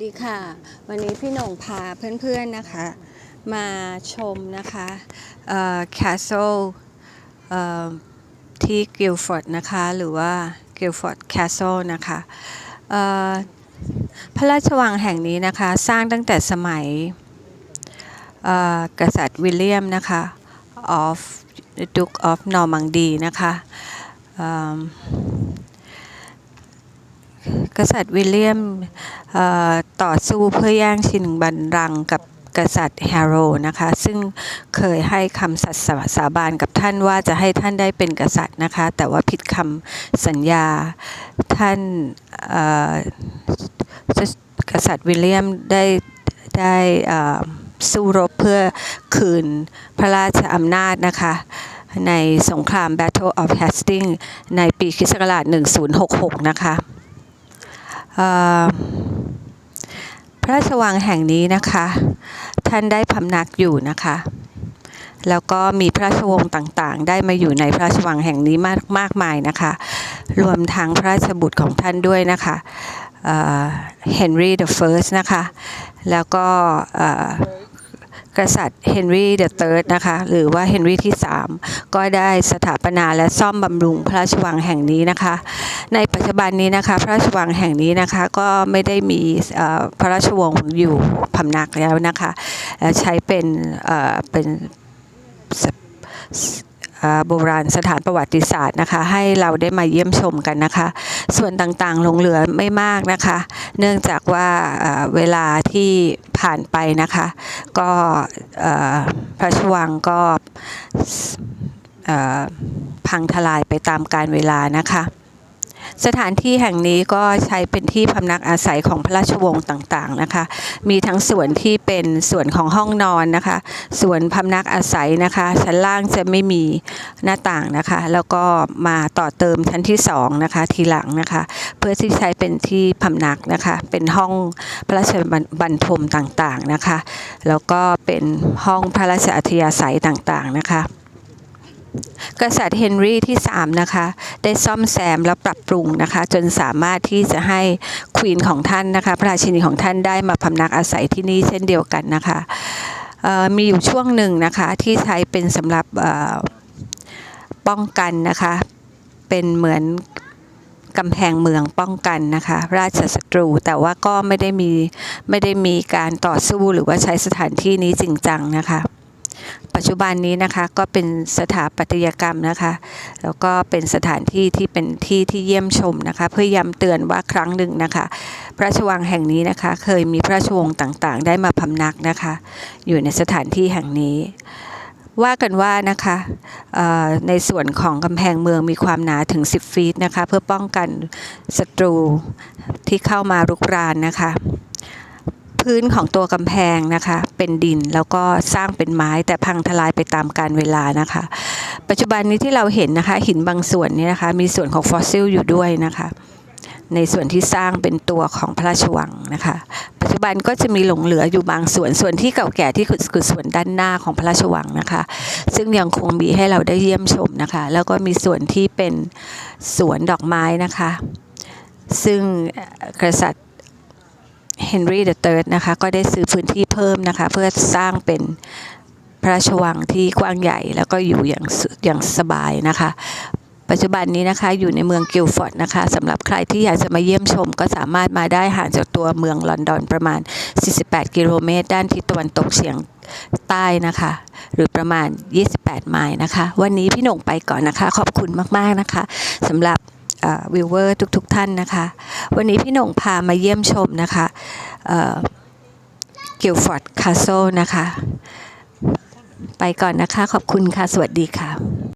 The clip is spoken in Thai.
ดีค่ะ วันนี้พี่หน่งพาเพื่อนๆนะคะ มาชมนะคะแคสเซิลที่กิลฟอร์ดนะคะ หรือว่ากิลฟอร์ดแคสเซิลนะคะพระราชวังแห่งนี้นะคะ สร้างตั้งแต่สมัยกษัตริย์วิลเลียมนะคะ of Duke of Normandy นะคะ กษัตริย์วิลเลียมต่อสู้เพื่อแย่งชิงบัลลังก์กับกษัตริย์แฮร์โรนะคะ ซึ่งเคยให้คำสัตย์สาบานกับท่านว่าจะให้ท่านได้เป็นกษัตริย์นะคะ แต่ว่าผิดคำสัญญาท่านกษัตริย์วิลเลียมได้ได้สู้รบเพื่อคืนพระราชอำนาจนะคะในสงคราม Battle of Hastings ในปีคศักราช1066 นะคะ พระราชวังแห่งนี้นะคะ ท่านได้พำนักอยู่นะคะ แล้วก็มีพระราชวงศ์ต่างๆ ได้มาอยู่ในพระราชวังแห่งนี้มากมากมายนะคะ รวมทั้งพระราชบุตรของท่านด้วยนะคะเฮนรี่เดอะเฟิร์สนะคะ แล้วก็ กษัตริย์เฮนรี่เดอะเติร์ดนะคะหรือว่าเฮนรี่ที่ 3 ก็ได้สถาปนาและซ่อมบำรุงพระราชวังแห่งนี้นะคะ ในปัจจุบันนี้นะคะ พระราชวังแห่งนี้นะคะก็ไม่ได้มีพระราชวงศ์อยู่พำนักแล้วนะคะ ใช้เป็นเป็น โบราณสถานประวัติศาสตร์นะคะ ให้เราได้มาเยี่ยมชมกันนะคะ ส่วนต่างๆหลงเหลือไม่มากนะคะ เนื่องจากว่าเวลาที่ผ่านไปนะคะ ก็พระชวังก็พังทลายไปตามกาลเวลานะคะ สถานที่แห่งนี้ก็ใช้เป็นที่พำนักอาศัยของพระราชวงศ์ต่างๆนะคะ มีทั้งส่วนที่เป็นส่วนของห้องนอนนะคะ ส่วนพำนักอาศัยนะคะ ชั้นล่างจะไม่มีหน้าต่างนะคะ แล้วก็มาต่อเติมชั้นที่สองนะคะทีหลังนะคะ เพื่อที่ใช้เป็นที่พำนักนะคะ เป็นห้องพระราชบรรทมต่างๆนะคะ แล้วก็เป็นห้องพระราชอัธยาศัยต่างๆนะคะ กษัตริย์เฮนรี่ที่ 3 นะคะ ได้ซ่อมแซมและปรับปรุงนะคะ จนสามารถที่จะให้ควีนของท่านนะคะ พระราชินีของท่านได้มาพำนักอาศัยที่นี่เช่นเดียวกันนะคะมีอยู่ช่วงหนึ่งนะคะ ที่ใช้เป็นสำหรับป้องกันนะคะ เป็นเหมือนกำแพงเมืองป้องกันนะคะ ราชศัตรูแต่ว่าก็ไม่ได้มีไม่ได้มีการต่อสู้หรือว่าใช้สถานที่นี้จริงจังนะคะ จจุบันนี้นะคะก็เป็นสถาปัตยกรรมนะคะ แล้วก็เป็นสถานที่ที่เป็นที่ที่เยี่ยมชมนะคะ เพื่อย้ำเตือนว่าครั้งหนึ่งนะคะ พระราชวังแห่งนี้นะคะ เคยมีพระราชวงศ์ต่างๆ ได้มาพำนักนะคะ อยู่ในสถานที่แห่งนี้ว่ากันว่านะคะในส่วนของกำแพงเมืองมีความหนาถึง 10 ฟีตนะคะ เพื่อป้องกันศัตรูที่เข้ามารุกรานนะคะ พื้นของตัวกำแพงนะคะ เป็นดินแล้วก็สร้างเป็นไม้แต่พังทลายไปตามกาลเวลานะคะ ปัจจุบันนี้ที่เราเห็นนะคะ หินบางส่วนนี้นะคะ มีส่วนของฟอสซิลอยู่ด้วยนะคะ ในส่วนที่สร้างเป็นตัวของพระราชวังนะคะ ปัจจุบันก็จะมีหลงเหลืออยู่บางส่วนส่วนที่เก่าแก่ที่คือคือส่วนด้านหน้าของพระราชวังนะคะ ซึ่งยังคงมีให้เราได้เยี่ยมชมนะคะ แล้วก็มีส่วนที่เป็นสวนดอกไม้นะคะซึ่งกษัตริย์ เฮนรี่ the third นะคะก็ได้ซื้อพื้นที่เพิ่มนะคะเพื่อสร้างเป็นพระราชวังที่กว้างใหญ่แล้วก็อยู่อย่างอย่างสบายนะคะ ปัจจุบันนี้นะคะอยู่ในเมืองกิลฟอร์ดนะคะสำหรับใครที่อยากจะมาเยี่ยมชม ก็สามารถมาได้ห่างจากตัวเมืองลอนดอนประมาณ 48 กิโลเมตร ด้านทิศตะวันตกเฉียงใต้นะคะ หรือประมาณ 28 ไมล์นะคะ วันนี้พี่หน่งไปก่อนนะคะ ขอบคุณมาก ๆ นะคะสำหรับ วิวเวอร์ทุกๆท่านนะคะ วันนี้พี่หน่งพามาเยี่ยมชมนะคะกิลฟอร์ดคาโซนะคะ ไปก่อนนะคะ ขอบคุณค่ะ สวัสดีค่ะ